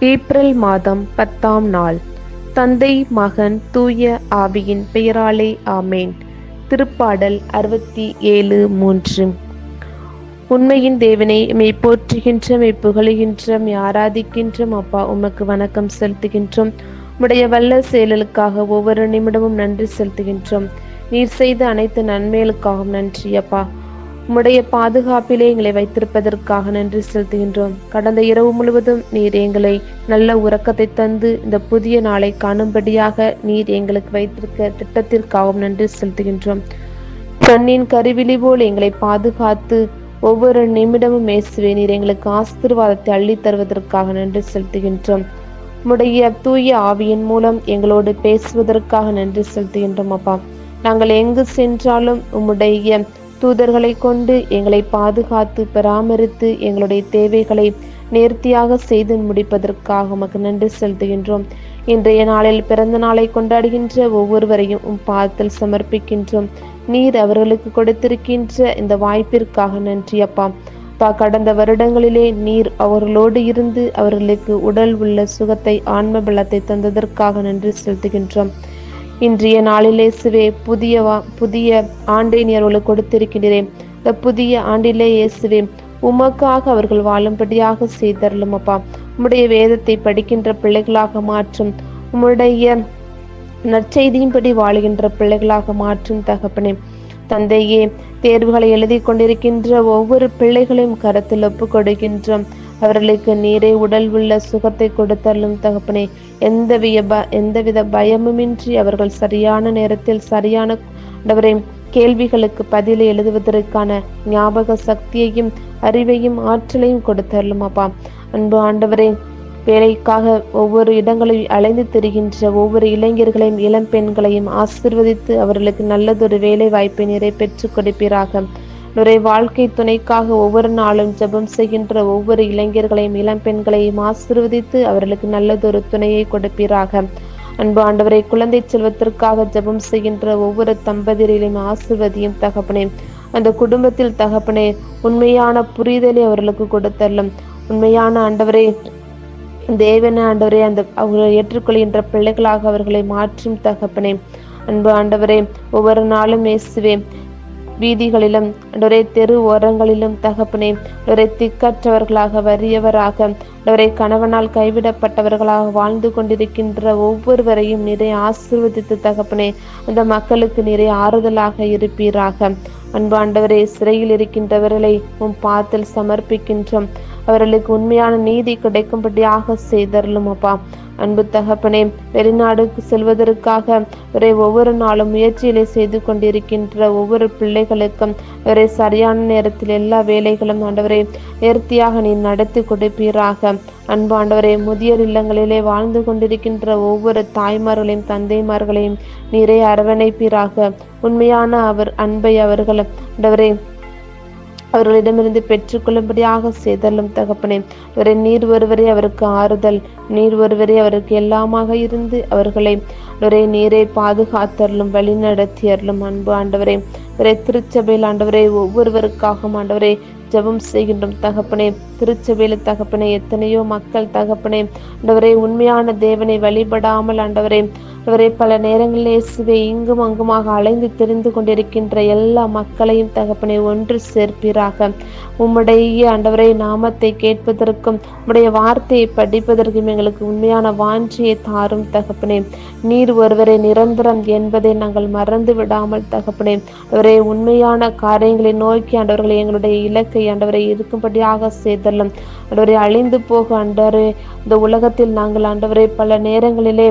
April மாதம் பத்தாம் நாள். தந்தை மகன் தூய ஆவியின் பெயராலே ஆமேன். திருப்பாடல் அறுபத்தி ஏழு மூன்று. உண்மையின் தேவனை மெய் போற்றுகின்ற மெய் புகழுகின்ற ஆராதிக்கின்றோம் அப்பா உமக்கு வணக்கம் செலுத்துகின்றோம். உடைய வல்ல செயலுக்காக ஒவ்வொரு நிமிடமும் நன்றி செலுத்துகின்றோம். நீர் செய்த அனைத்து நன்மைகளுக்காகவும் நன்றி அப்பா. உம்முடைய பாதுகாப்பிலே எங்களை வைத்திருப்பதற்காக நன்றி செலுத்துகின்றோம். கடந்த இரவு முழுவதும் நீர் எங்களை நல்ல உறக்கத்தை தந்து இந்த புதிய நாளை காணும்படியாக நீர் எங்களுக்கு வைத்திருக்க திட்டத்திற்காகவும் நன்றி செலுத்துகின்றோம். கண்ணின் கருவிழி போல் எங்களை பாதுகாத்து ஒவ்வொரு நிமிடமும் மேசுவே நீர் எங்களுக்கு ஆசீர்வாதத்தை அள்ளித் தருவதற்காக நன்றி செலுத்துகின்றோம். உம்முடைய தூய ஆவியின் மூலம் எங்களோடு பேசுவதற்காக நன்றி செலுத்துகின்றோம் அப்பா. நாங்கள் எங்கு சென்றாலும் உம்முடைய தூதர்களை கொண்டு எங்களை பாதுகாத்து பராமரித்து எங்களுடைய தேவைகளை நேர்த்தியாக செய்து முடிப்பதற்காக உமக்கு நன்றி செலுத்துகின்றோம். இன்றைய நாளில் பிறந்த நாளை கொண்டாடுகின்ற ஒவ்வொருவரையும் உம் பாதத்தில் சமர்ப்பிக்கின்றோம். நீர் அவர்களுக்கு கொடுத்திருக்கின்ற இந்த வாய்ப்பிற்காக நன்றி அப்பா. பா கடந்த வருடங்களிலே நீர் அவர்களோடு இருந்து அவர்களுக்கு உடல் உள்ள சுகத்தை ஆன்ம பலத்தை தந்ததற்காக நன்றி செலுத்துகின்றோம். இன்றைய நாளிலே இயேசுவே புதிய புதிய ஆண்டை நீர் அவர்களுக்கு கொடுத்திருக்கின்றேன் இந்த புதிய ஆண்டிலே இயேசுவே உமக்காக அவர்கள் வாழும்படியாக செய்தரலும் அப்பா. உம்முடைய வேதத்தை படிக்கின்ற பிள்ளைகளாக மாற்றும் உம்முடைய நற்செய்தியின்படி வாழுகின்ற பிள்ளைகளாக மாற்றும் தகப்பனே. தந்தையே தேர்வுகளை எழுதி கொண்டிருக்கின்ற ஒவ்வொரு பிள்ளைகளையும் கருத்தில் ஒப்பு கொடுக்கின்றோம். அவர்களுக்கு நீரே உடல் உள்ள சுகத்தை கொடுத்தள்ளும் தகப்பனே. எந்த ப எந்தவித பயமுமின்றி அவர்கள் சரியான நேரத்தில் சரியான ஆண்டவரே கேள்விகளுக்கு பதிலை எழுதுவதற்கான ஞாபக சக்தியையும் அறிவையும் ஆற்றலையும் கொடுத்தள்ளும் அப்பா. அன்பு ஆண்டவரே வேலைக்காக ஒவ்வொரு இடங்களையும் அலைந்து திரிகின்ற ஒவ்வொரு இளைஞர்களையும் இளம் பெண்களையும் ஆசிர்வதித்து அவர்களுக்கு நல்லதொரு வேலை வாய்ப்பை நிறை பெற்றுக் கொடுப்பீராக. நுரை வாழ்க்கை துணைக்காக ஒவ்வொரு நாளும் ஜெபம் செய்கின்ற ஒவ்வொரு இளைஞர்களையும் இளம் பெண்களையும் ஆசிர்வதித்து அவர்களுக்கு நல்லதொரு துணையை கொடுப்பீராக. அன்பு ஆண்டவரை குழந்தை செல்வத்திற்காக ஜெபம் செய்கின்ற ஒவ்வொரு தம்பதியரையும் ஆசிர்வதியும் தகப்பனே. அந்த குடும்பத்தில் தகப்பனே உண்மையான புரிதலை அவர்களுக்கு கொடுத்தள்ளும் உண்மையான ஆண்டவரே தேவன ஆண்டவரே அந்த அவர்களை ஏற்றுக்கொள்கின்ற பிள்ளைகளாக அவர்களை மாற்றும் தகப்பனே. அன்பு ஆண்டவரே ஒவ்வொரு நாளும் இயேசுவே வீதிகளிலும் நுரை தெரு ஓரங்களிலும் தகப்பனே நுரை திக்கற்றவர்களாக வறியவராக நுரை கணவனால் கைவிடப்பட்டவர்களாக வாழ்ந்து கொண்டிருக்கின்ற ஒவ்வொருவரையும் நிறைய ஆசிர்வதித்து தகப்பனே அந்த மக்களுக்கு நிறைய ஆறுதலாக இருப்பீராக. அன்பாண்டவரே சிறையில் இருக்கின்றவர்களை உம் பாத்தில் சமர்ப்பிக்கின்றோம். அவர்களுக்கு உண்மையான நீதி கிடைக்கும்படியாக செய்தரலும் அப்பா அன்பு தகப்பனே வெளிநாடுக்கு செல்வதற்காக இவரை ஒவ்வொரு நாளும் முயற்சிகளை செய்து கொண்டிருக்கின்ற ஒவ்வொரு பிள்ளைகளுக்கும் இவரை சரியான நேரத்தில் எல்லா வேலைகளும் ஆண்டவரை நேர்த்தியாக நீ நடத்தி கொடுப்பீராக. அன்பு ஆண்டவரே முதியோர் இல்லங்களிலே வாழ்ந்து கொண்டிருக்கின்ற ஒவ்வொரு தாய்மார்களையும் தந்தைமார்களையும் நீரே அரவணைப்பீராக. உண்மையான அவர் அன்பை அவர்கள் ஆண்டவரே அவர்களிடமிருந்து பெற்றுக்கொள்ளும்படியாக செய்தலும் தகப்பனே. இவரை நீர் ஒருவரே அவருக்கு ஆறுதல். நீர் ஒருவரே அவருக்கு எல்லாமாக இருந்து அவர்களை. ஒரே நீரை பாதுகாத்தரலும் வழி நடத்தியறலும் அன்பு ஆண்டவரே. இவரை திருச்சபையில் ஆண்டவரே ஒவ்வொருவருக்காகவும் ஆண்டவரே ஜெபம் செய்கின்றோம் தகப்பனே. திருச்சபையில தகப்பனே எத்தனையோ மக்கள் தகப்பனே ஆண்டவரே உண்மையான தேவனை வழிபடாமல் ஆண்டவரே ஆண்டவரே பல நேரங்களில் இயேசுவை இங்கும் அங்குமாக அலைந்து தெரிந்து கொண்டிருக்கின்ற எல்லா மக்களையும் தகப்பனை ஒன்று சேர்ப்பீராக. உம்முடைய ஆண்டவரை நாமத்தை கேட்பதற்கும் உம்முடைய வார்த்தையை படிப்பதற்கும் எங்களுக்கு உண்மையான வாஞ்சியை தாரும் தகப்பனே. நீர் ஒருவரை நிரந்தரம் என்பதை நாங்கள் மறந்து விடாமல் தகப்பனே அவரை உண்மையான காரியங்களை நோக்கி ஆண்டவர்களை எங்களுடைய இலக்கை ஆண்டவரை இருக்கும்படியாக செய்தல்லும் ஆண்டவரை அழிந்து போக ஆண்டவரே இந்த உலகத்தில் நாங்கள் ஆண்டவரை பல நேரங்களிலே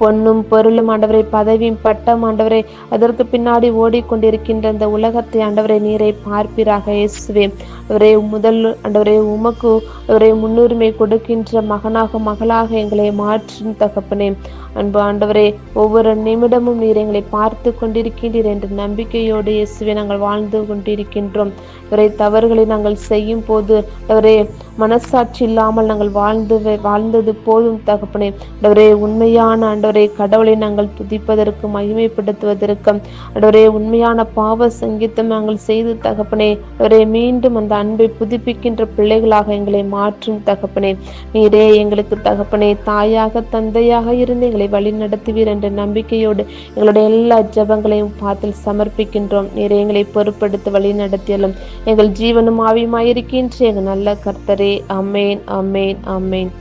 பொன்னும் பொருளும் ஆண்டவரை பதவியும் பட்டம் ஆண்டவரை அதற்கு பின்னாடி ஓடிக்கொண்டிருக்கின்ற இந்த உலகத்தை ஆண்டவரை நீரை பார்ப்பீராக இயேசுவே. அவரே முதல் ஆண்டவரே உமக்கு அவரே முன்னுரிமை கொடுக்கின்ற மகனாக மகளாக எங்களை மாற்றும் தகப்பனே. அன்பு ஆண்டவரே ஒவ்வொரு நிமிடமும் நீர் எங்களை பார்த்து கொண்டிருக்கின்றீர் என்ற நம்பிக்கையோடு இயேசுவே நாங்கள் வாழ்ந்து கொண்டிருக்கின்றோம். இவரை தவறுகளை நாங்கள் செய்யும் போது அவரே மனசாட்சி இல்லாமல் நாங்கள் வாழ்ந்து வாழ்ந்தது போதும் தகப்பனே. அவரே உண்மையான ஆண்டவரே ஆண்டவரே கடவுளை நாங்கள் துதிப்பதற்கு மகிமைப்படுத்துவதற்கும் ஆண்டவரே உண்மையான பாவ சங்கீதம் நாங்கள் செய்து தகப்பனே அவரே மீண்டும் அந்த அன்பை புதுப்பிக்கின்ற பிள்ளைகளாக எங்களை மாற்றும் தகப்பனே. நீரே எங்களுக்கு தகப்பனே தாயாக தந்தையாக இருந்து எங்களை வழி நடத்துவீர் என்ற நம்பிக்கையோடு எங்களுடைய எல்லா ஜெபங்களையும் பாத்தில் சமர்ப்பிக்கின்றோம். நீரே எங்களை பொறுப்படுத்தி வழி நடத்தியலும் எங்கள் ஜீவனும் ஆவியுமாயிருக்கின்ற எங்கள் நல்ல கர்த்தரே. அமேன் அமேன் அமேன்